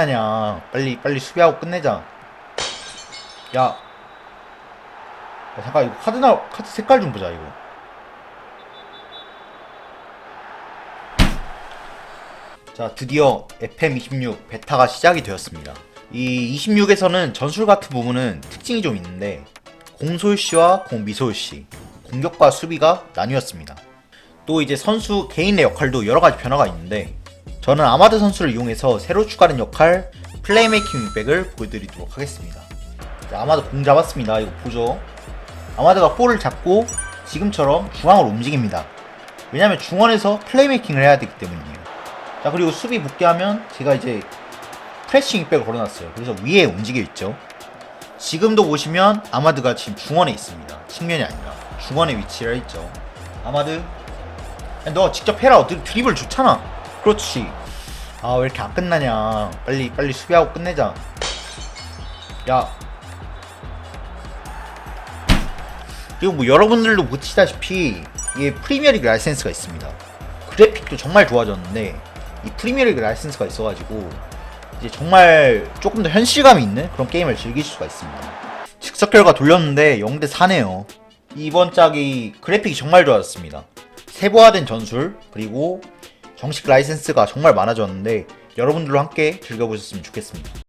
하냐 빨리 빨리 수비하고 끝내자. 야, 야 잠깐 이거 카드 나 카드 색깔 좀 보자 이거. 자 드디어 FM26 베타가 시작이 되었습니다. 이 26에서는 전술 같은 부분은 특징이 좀 있는데 공솔씨와 공미솔씨 공격과 수비가 나뉘었습니다. 또 이제 선수 개인의 역할도 여러 가지 변화가 있는데 저는 아마드 선수를 이용해서 새로 추가된 역할 플레이메이킹 윙백을 보여드리도록 하겠습니다. 자, 아마드 공 잡았습니다. 이거 보죠. 아마드가 볼을 잡고 지금처럼 중앙으로 움직입니다. 왜냐면 중원에서 플레이메이킹을 해야 되기 때문이에요. 자 그리고 수비 복귀하면 제가 이제 프레싱 윙백을 걸어놨어요. 그래서 위에 움직여 있죠. 지금도 보시면 아마드가 지금 중원에 있습니다. 측면이 아니라 중원에 위치를 했죠. 아마드 야, 너 직접 해라. 너 드리블 좋잖아. 그렇지. 아, 왜 이렇게 안 끝나냐. 빨리, 빨리 수비하고 끝내자. 야. 그리고 뭐 여러분들도 보시다시피 이게 프리미어리그 라이센스가 있습니다. 그래픽도 정말 좋아졌는데 이 프리미어리그 라이센스가 있어가지고 이제 정말 조금 더 현실감이 있는 그런 게임을 즐길 수가 있습니다. 즉석 결과 돌렸는데 0대 4네요. 이번 짝이 그래픽이 정말 좋아졌습니다. 세부화된 전술 그리고 정식 라이센스가 정말 많아졌는데 여러분들도 함께 즐겨보셨으면 좋겠습니다.